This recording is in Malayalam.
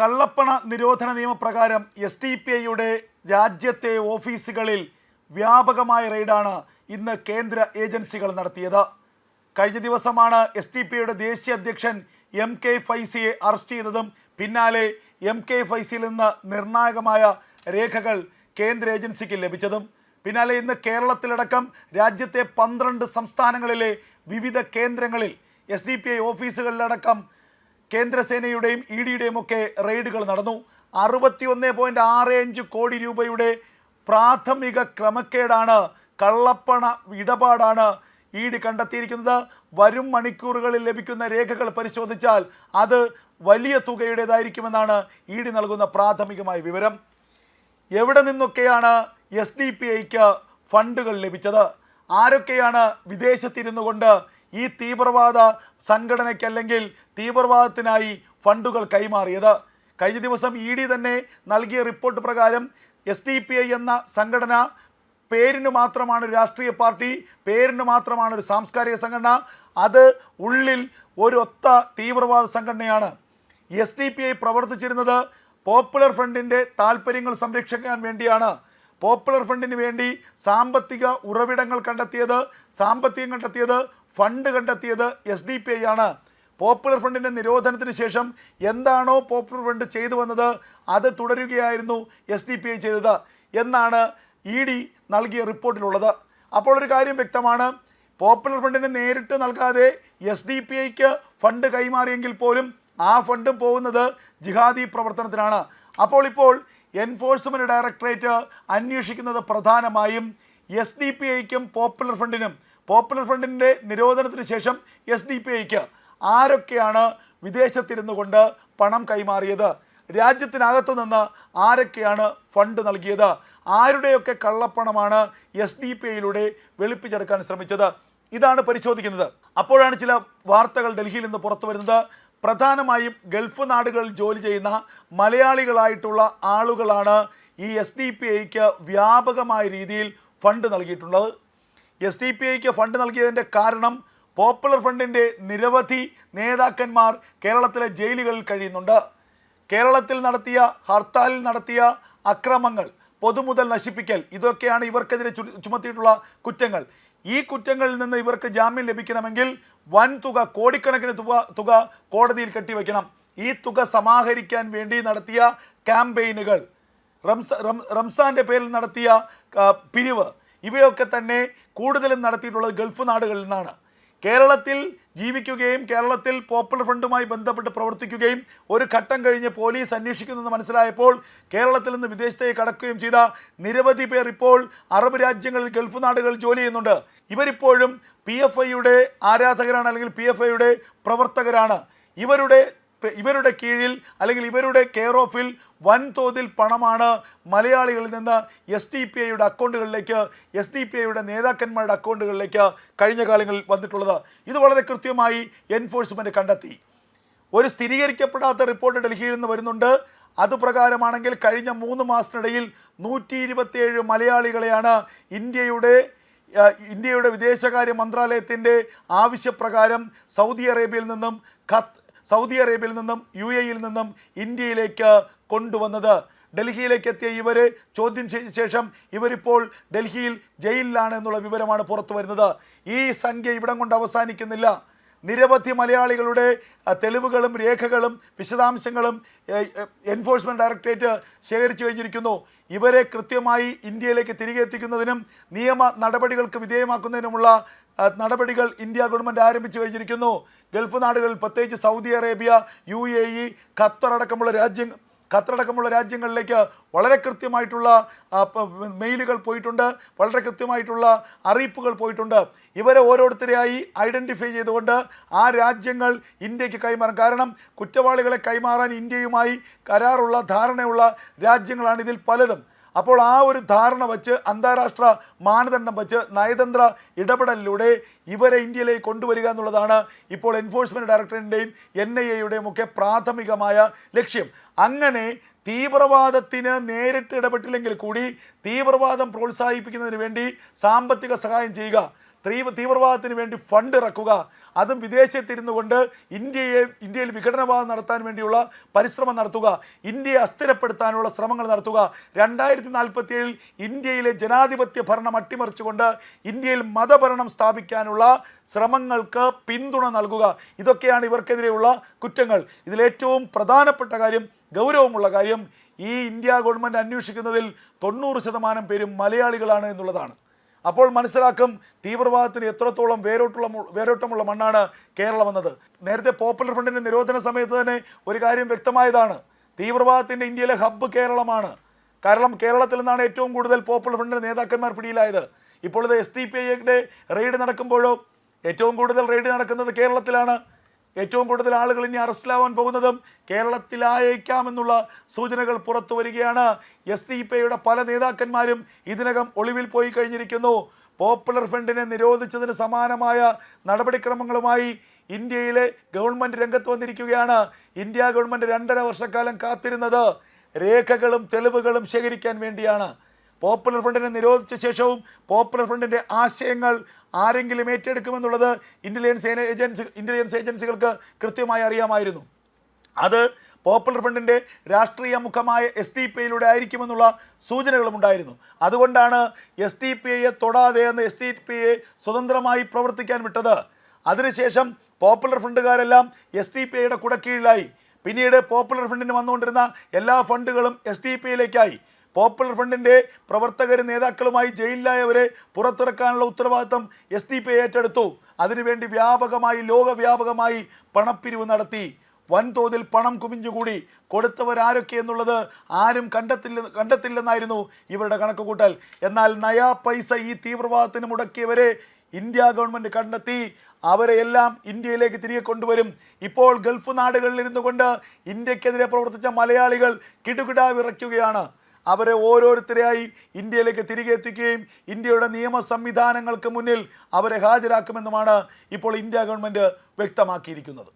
കള്ളപ്പണ നിരോധന നിയമപ്രകാരം എസ് ഡി പി ഐയുടെ രാജ്യത്തെ ഓഫീസുകളിൽ വ്യാപകമായ റെയ്ഡാണ് ഇന്ന് കേന്ദ്ര ഏജൻസികൾ നടത്തിയത്. കഴിഞ്ഞ ദിവസമാണ് എസ് ഡി പി ഐയുടെ ദേശീയ അധ്യക്ഷൻ എം കെ ഫൈസിയെ അറസ്റ്റ് ചെയ്തതും പിന്നാലെ എം കെ ഫൈസിയിൽ നിന്ന് നിർണായകമായ രേഖകൾ കേന്ദ്ര ഏജൻസിക്ക് ലഭിച്ചതും. പിന്നാലെ ഇന്ന് കേരളത്തിലടക്കം രാജ്യത്തെ പന്ത്രണ്ട് സംസ്ഥാനങ്ങളിലെ വിവിധ കേന്ദ്രങ്ങളിൽ എസ് ഡി പി ഐ ഓഫീസുകളിലടക്കം കേന്ദ്രസേനയുടെയും ഇ ഡിയുടെയും ഒക്കെ റെയ്ഡുകൾ നടന്നു. അറുപത്തി ഒന്ന് പോയിന്റ് ആറ് അഞ്ച് കോടി രൂപയുടെ പ്രാഥമിക ക്രമക്കേടാണ് കള്ളപ്പണ ഇടപാടാണ് ഇ ഡി കണ്ടെത്തിയിരിക്കുന്നത്. വരും മണിക്കൂറുകളിൽ ലഭിക്കുന്ന രേഖകൾ പരിശോധിച്ചാൽ അത് വലിയ തുകയുടേതായിരിക്കുമെന്നാണ് ഇ ഡി നൽകുന്ന പ്രാഥമികമായ വിവരം. എവിടെ നിന്നൊക്കെയാണ് എസ് ഡി പി ഐക്ക് ഫണ്ടുകൾ ലഭിച്ചത്? ആരൊക്കെയാണ് വിദേശത്തിരുന്നു കൊണ്ട് ഈ തീവ്രവാദ സംഘടനയ്ക്ക് അല്ലെങ്കിൽ തീവ്രവാദത്തിനായി ഫണ്ടുകൾ കൈമാറിയത്. കഴിഞ്ഞ ദിവസം ഇ ഡി തന്നെ നൽകിയ റിപ്പോർട്ട് പ്രകാരം എസ് ഡി പി ഐ എന്ന സംഘടന പേരിന് മാത്രമാണ് ഒരു രാഷ്ട്രീയ പാർട്ടി പേരിന് മാത്രമാണ് ഒരു സാംസ്കാരിക സംഘടന. അത് ഉള്ളിൽ ഒരു തീവ്രവാദ സംഘടനയാണ്. എസ് ഡി പി ഐ പ്രവർത്തിച്ചിരുന്നത് പോപ്പുലർ ഫ്രണ്ടിന്റെ താല്പര്യങ്ങൾ സംരക്ഷിക്കാൻ വേണ്ടിയാണ്. പോപ്പുലർ ഫ്രണ്ടിന് വേണ്ടി സാമ്പത്തിക ഉറവിടങ്ങൾ കണ്ടെത്തിയത് സാമ്പത്തികം കണ്ടെത്തിയത് ഫണ്ട് കണ്ടെത്തിയത് എസ് ഡി പി ഐ ആണ്. പോപ്പുലർ ഫ്രണ്ടിന്റെ നിരോധനത്തിന് ശേഷം എന്താണോ പോപ്പുലർ ഫ്രണ്ട് ചെയ്തു വന്നത് അത് തുടരുകയായിരുന്നു എസ് ഡി പി ഐ ചെയ്തത് എന്നാണ് ഇ ഡി നൽകിയ റിപ്പോർട്ടിലുള്ളത്. അപ്പോൾ ഒരു കാര്യം വ്യക്തമാണ്. പോപ്പുലർ ഫണ്ടിന് നേരിട്ട് നൽകാതെ എസ് ഡി പി ഐക്ക് ഫണ്ട് കൈമാറിയെങ്കിൽ പോലും ആ ഫണ്ടും പോകുന്നത് ജിഹാദി പ്രവർത്തനത്തിനാണ്. അപ്പോൾ ഇപ്പോൾ എൻഫോഴ്സ്മെന്റ് ഡയറക്ടറേറ്റ് അന്വേഷിക്കുന്നത് പ്രധാനമായും എസ് ഡി പി ഐക്കും പോപ്പുലർ ഫണ്ടിനും പോപ്പുലർ ഫ്രണ്ടിന്റെ നിരോധനത്തിന് ശേഷം എസ് ഡി പി ഐക്ക് ആരൊക്കെയാണ് വിദേശത്തിരുന്നു കൊണ്ട് പണം കൈമാറിയത്? രാജ്യത്തിനകത്തു നിന്ന് ആരൊക്കെയാണ് ഫണ്ട് നൽകിയത്? ആരുടെയൊക്കെ കള്ളപ്പണമാണ് എസ് ഡി പി ഐയിലൂടെ വെളുപ്പിച്ചെടുക്കാൻ ശ്രമിച്ചത്? ഇതാണ് പരിശോധിക്കുന്നത്. അപ്പോഴാണ് ചില വാർത്തകൾ ഡൽഹിയിൽ നിന്ന് പുറത്തു വരുന്നത്. പ്രധാനമായും ഗൾഫ് നാടുകളിൽ ജോലി ചെയ്യുന്ന മലയാളികളായിട്ടുള്ള ആളുകളാണ് ഈ എസ് ഡി പി ഐക്ക് വ്യാപകമായ രീതിയിൽ ഫണ്ട് നൽകിയിട്ടുള്ളത്. എസ് ഡി പി ഐക്ക് ഫണ്ട് നൽകിയതിന്റെ കാരണം പോപ്പുലർ ഫ്രണ്ടിന്റെ നിരവധി നേതാക്കന്മാർ കേരളത്തിലെ ജയിലുകളിൽ കഴിയുന്നുണ്ട്. കേരളത്തിൽ നടത്തിയ ഹർത്താലിൽ നടത്തിയ അക്രമങ്ങൾ പൊതുമുതൽ നശിപ്പിക്കൽ ഇതൊക്കെയാണ് ഇവർക്കെതിരെ ചുമത്തിയിട്ടുള്ള കുറ്റങ്ങൾ. ഈ കുറ്റങ്ങളിൽ നിന്ന് ഇവർക്ക് ജാമ്യം ലഭിക്കണമെങ്കിൽ വൻ തുക കോടിക്കണക്കിന് തുക തുക കോടതിയിൽ കെട്ടിവെക്കണം. ഈ തുക സമാഹരിക്കാൻ വേണ്ടി നടത്തിയ ക്യാമ്പയിനുകൾ. റംസ റം- റംസാന്റെ പേരിൽ നടത്തിയ പിരിവ്. ഇവയൊക്കെ തന്നെ കൂടുതലും നടത്തിയിട്ടുള്ളത് ഗൾഫ് നാടുകളിൽ നിന്നാണ്. കേരളത്തിൽ ജീവിക്കുകയും കേരളത്തിൽ പോപ്പുലർ ഫ്രണ്ടുമായി ബന്ധപ്പെട്ട് പ്രവർത്തിക്കുകയും ഒരു ഘട്ടം കഴിഞ്ഞ് പോലീസ് അന്വേഷിക്കുന്നെന്ന് മനസ്സിലായപ്പോൾ കേരളത്തിൽ നിന്ന് വിദേശത്തേക്ക് കടക്കുകയും ചെയ്ത നിരവധി പേർ ഇപ്പോൾ അറബ് രാജ്യങ്ങളിൽ ഗൾഫ് നാടുകളിൽ ജോലി ചെയ്യുന്നുണ്ട്. ഇവരിപ്പോഴും പി എഫ് ഐയുടെ ആരാധകരാണ് അല്ലെങ്കിൽ പി എഫ് ഐയുടെ പ്രവർത്തകരാണ്. ഇവരുടെ ഇവരുടെ കീഴിൽ അല്ലെങ്കിൽ ഇവരുടെ കെയർ ഓഫിൽ വൻതോതിൽ പണമാണ് മലയാളികളിൽ നിന്ന് എസ് ഡി പി ഐയുടെ അക്കൗണ്ടുകളിലേക്ക് എസ് ഡി പി ഐയുടെ നേതാക്കന്മാരുടെ അക്കൗണ്ടുകളിലേക്ക് കഴിഞ്ഞ കാലങ്ങളിൽ വന്നിട്ടുള്ളത്. ഇത് വളരെ കൃത്യമായി എൻഫോഴ്സ്മെന്റ് കണ്ടെത്തി. ഒരു സ്ഥിരീകരിക്കപ്പെടാത്ത റിപ്പോർട്ട് ഡൽഹിയിൽ നിന്ന് വരുന്നുണ്ട്. അത് പ്രകാരമാണെങ്കിൽ കഴിഞ്ഞ മൂന്ന് മാസത്തിനിടയിൽ നൂറ്റി ഇരുപത്തിയേഴ് മലയാളികളെയാണ് ഇന്ത്യയുടെ ഇന്ത്യയുടെ വിദേശകാര്യ മന്ത്രാലയത്തിന്റെ ആവശ്യപ്രകാരം സൗദി അറേബ്യയിൽ നിന്നും ഖത്ത് സൗദി അറേബ്യയിൽ നിന്നും യു എയിൽ നിന്നും ഇന്ത്യയിലേക്ക് കൊണ്ടുവന്നത്. ഡൽഹിയിലേക്ക് എത്തിയ ഇവരെ ചോദ്യം ചെയ്ത ശേഷം ഇവരിപ്പോൾ ഡൽഹിയിൽ ജയിലിലാണ് എന്നുള്ള വിവരമാണ് പുറത്തു വരുന്നത്. ഈ സംഖ്യ ഇവിടം കൊണ്ട് അവസാനിക്കുന്നില്ല. നിരവധി മലയാളികളുടെ തെളിവുകളും രേഖകളും വിശദാംശങ്ങളും എൻഫോഴ്സ്മെന്റ് ഡയറക്ടറേറ്റ് ശേഖരിച്ചു കഴിഞ്ഞിരിക്കുന്നു. ഇവരെ കൃത്യമായി ഇന്ത്യയിലേക്ക് തിരികെ എത്തിക്കുന്നതിനും നിയമ നടപടികൾക്ക് വിധേയമാക്കുന്നതിനുമുള്ള നടപടികൾ ഇന്ത്യ ഗവൺമെന്റ് ആരംഭിച്ചു കഴിഞ്ഞിരിക്കുന്നു. ഗൾഫ് നാടുകളിൽ പ്രത്യേകിച്ച് Saudi Arabia U A E രാജ്യങ്ങൾ ഖത്തറടക്കമുള്ള രാജ്യങ്ങളിലേക്ക് വളരെ കൃത്യമായിട്ടുള്ള മെയിലുകൾ പോയിട്ടുണ്ട്. വളരെ കൃത്യമായിട്ടുള്ള അറിയിപ്പുകൾ പോയിട്ടുണ്ട്. ഇവരെ ഓരോരുത്തരെയായി ഐഡന്റിഫൈ ചെയ്തുകൊണ്ട് ആ രാജ്യങ്ങൾ ഇന്ത്യയ്ക്ക് കൈമാറും കാരണം കുറ്റവാളികളെ കൈമാറാൻ ഇന്ത്യയുമായി കരാറുള്ള ധാരണയുള്ള രാജ്യങ്ങളാണ് ഇതിൽ പലതും. അപ്പോൾ ആ ഒരു ധാരണ വച്ച് അന്താരാഷ്ട്ര മാനദണ്ഡം വച്ച് നയതന്ത്ര ഇടപെടലിലൂടെ ഇവരെ ഇന്ത്യയിലേക്ക് കൊണ്ടുവരിക എന്നുള്ളതാണ് ഇപ്പോൾ എൻഫോഴ്സ്മെന്റ് ഡയറക്ടറേറ്റിന്റെയും എൻ ഐ എയുടെയും ഒക്കെ പ്രാഥമികമായ ലക്ഷ്യം. അങ്ങനെ തീവ്രവാദത്തിന് നേരിട്ട് ഇടപെട്ടില്ലെങ്കിൽ കൂടി തീവ്രവാദം പ്രോത്സാഹിപ്പിക്കുന്നതിന് വേണ്ടി സാമ്പത്തിക സഹായം ചെയ്യുക. തീവ്ര തീവ്രവാദത്തിന് വേണ്ടി ഫണ്ട് ഇറക്കുക. അതും വിദേശത്തിരുന്നു കൊണ്ട് ഇന്ത്യയെ ഇന്ത്യയിൽ വിഘടനവാദം നടത്താൻ വേണ്ടിയുള്ള പരിശ്രമം നടത്തുക. ഇന്ത്യയെ അസ്ഥിരപ്പെടുത്താനുള്ള ശ്രമങ്ങൾ നടത്തുക. രണ്ടായിരത്തി നാൽപ്പത്തി ഏഴിൽ ഇന്ത്യയിലെ ജനാധിപത്യ ഭരണം അട്ടിമറിച്ചുകൊണ്ട് ഇന്ത്യയിൽ മതഭരണം സ്ഥാപിക്കാനുള്ള ശ്രമങ്ങൾക്ക് പിന്തുണ നൽകുക. ഇതൊക്കെയാണ് ഇവർക്കെതിരെയുള്ള കുറ്റങ്ങൾ. ഇതിലേറ്റവും പ്രധാനപ്പെട്ട കാര്യം ഗൗരവമുള്ള കാര്യം ഈ ഇന്ത്യ ഗവൺമെന്റ് അന്വേഷിക്കുന്നതിൽ തൊണ്ണൂറ് ശതമാനം പേരും മലയാളികളാണ് എന്നുള്ളതാണ്. അപ്പോൾ മനസ്സിലാക്കും തീവ്രവാദത്തിന് എത്രത്തോളം വേരോട്ടുള്ള വേരോട്ടമുള്ള മണ്ണാണ് കേരളം എന്നത്. നേരത്തെ പോപ്പുലർ ഫ്രണ്ടിന്റെ നിരോധന സമയത്ത് തന്നെ ഒരു കാര്യം വ്യക്തമായതാണ്. തീവ്രവാദത്തിന്റെ ഇന്ത്യയിലെ ഹബ്ബ് കേരളമാണ്. കാരണം കേരളത്തിൽ നിന്നാണ് ഏറ്റവും കൂടുതൽ പോപ്പുലർ ഫ്രണ്ടിന്റെ നേതാക്കന്മാർ പിടിയിലായത്. ഇപ്പോഴത്തെ എസ് ഡി പി ഐയുടെ റെയ്ഡ് നടക്കുമ്പോഴോ ഏറ്റവും കൂടുതൽ റെയ്ഡ് നടക്കുന്നത് കേരളത്തിലാണ്. ഏറ്റവും കൂടുതൽ ആളുകൾ ഇനി അറസ്റ്റിലാവാൻ പോകുന്നതും കേരളത്തിലായേക്കാമെന്നുള്ള സൂചനകൾ പുറത്തു വരികയാണ്. എസ് ഡി പി ഐയുടെ പല നേതാക്കന്മാരും ഇതിനകം ഒളിവിൽ പോയി കഴിഞ്ഞിരിക്കുന്നു. പോപ്പുലർ ഫ്രണ്ടിനെ നിരോധിച്ചതിന് സമാനമായ നടപടിക്രമങ്ങളുമായി ഇന്ത്യയിലെ ഗവൺമെന്റ് രംഗത്ത് വന്നിരിക്കുകയാണ്. ഇന്ത്യ ഗവൺമെന്റ് രണ്ടര വർഷക്കാലം കാത്തിരുന്നത്. രേഖകളും തെളിവുകളും ശേഖരിക്കാൻ വേണ്ടിയാണ്. പോപ്പുലർ ഫ്രണ്ടിനെ നിരോധിച്ച ശേഷവും പോപ്പുലർ ഫ്രണ്ടിന്റെ ആശയങ്ങൾ ആരെങ്കിലും ഏറ്റെടുക്കുമെന്നുള്ളത് ഇന്റലിജൻസ് ഏജൻസി ഇന്റലിജൻസ് ഏജൻസികൾക്ക് കൃത്യമായി അറിയാമായിരുന്നു. അത് പോപ്പുലർ ഫ്രണ്ടിന്റെ രാഷ്ട്രീയ മുഖമായ എസ് ഡി പി ഐയിലൂടെ ആയിരിക്കുമെന്നുള്ള സൂചനകളും ഉണ്ടായിരുന്നു. അതുകൊണ്ടാണ് എസ് ഡി പി ഐയെ തൊടാതെ എന്ന് എസ് ഡി പി ഐയെ സ്വതന്ത്രമായി പ്രവർത്തിക്കാൻ വിട്ടത്. അതിനുശേഷം പോപ്പുലർ ഫ്രണ്ടുകാരെല്ലാം എസ് ഡി പി ഐയുടെ കുടക്കീഴിലായി. പിന്നീട് പോപ്പുലർ ഫ്രണ്ടിന് വന്നുകൊണ്ടിരുന്ന എല്ലാ ഫണ്ടുകളും എസ് ഡി പി ഐയിലേക്കായി പോപ്പുലർ ഫ്രണ്ടിന്റെ പ്രവർത്തകരും നേതാക്കളുമായി ജയിലിലായവരെ പുറത്തിറക്കാനുള്ള ഉത്തരവാദിത്തം എസ് ഡി പി ഏറ്റെടുത്തു. അതിനുവേണ്ടി വ്യാപകമായി ലോകവ്യാപകമായി പണപ്പിരിവ് നടത്തി. വൻതോതിൽ പണം കുമിഞ്ഞുകൂടി. കൊടുത്തവരാരൊക്കെ എന്നുള്ളത് ആരും കണ്ടെത്തില്ല കണ്ടെത്തില്ലെന്നായിരുന്നു ഇവരുടെ കണക്കുകൂട്ടൽ. എന്നാൽ നയാ പൈസ ഈ തീവ്രവാദത്തിന് മുടക്കിയവരെ ഇന്ത്യ ഗവൺമെന്റ് കണ്ടെത്തി. അവരെ എല്ലാം ഇന്ത്യയിലേക്ക് തിരികെ കൊണ്ടുവരും. ഇപ്പോൾ ഗൾഫ് നാടുകളിൽ ഇരുന്നു കൊണ്ട് ഇന്ത്യക്കെതിരെ പ്രവർത്തിച്ച മലയാളികൾ കിടുകിടാ വിറയ്ക്കുകയാണ്. അവരെ ഓരോരുത്തരെയായി ഇന്ത്യയിലേക്ക് തിരികെ എത്തിക്കുകയും ഇന്ത്യയുടെ നിയമ സംവിധാനങ്ങൾക്ക് മുന്നിൽ അവരെ ഹാജരാക്കുമെന്നുമാണ് ഇപ്പോൾ ഇന്ത്യ ഗവൺമെന്റ് വ്യക്തമാക്കിയിരിക്കുന്നത്.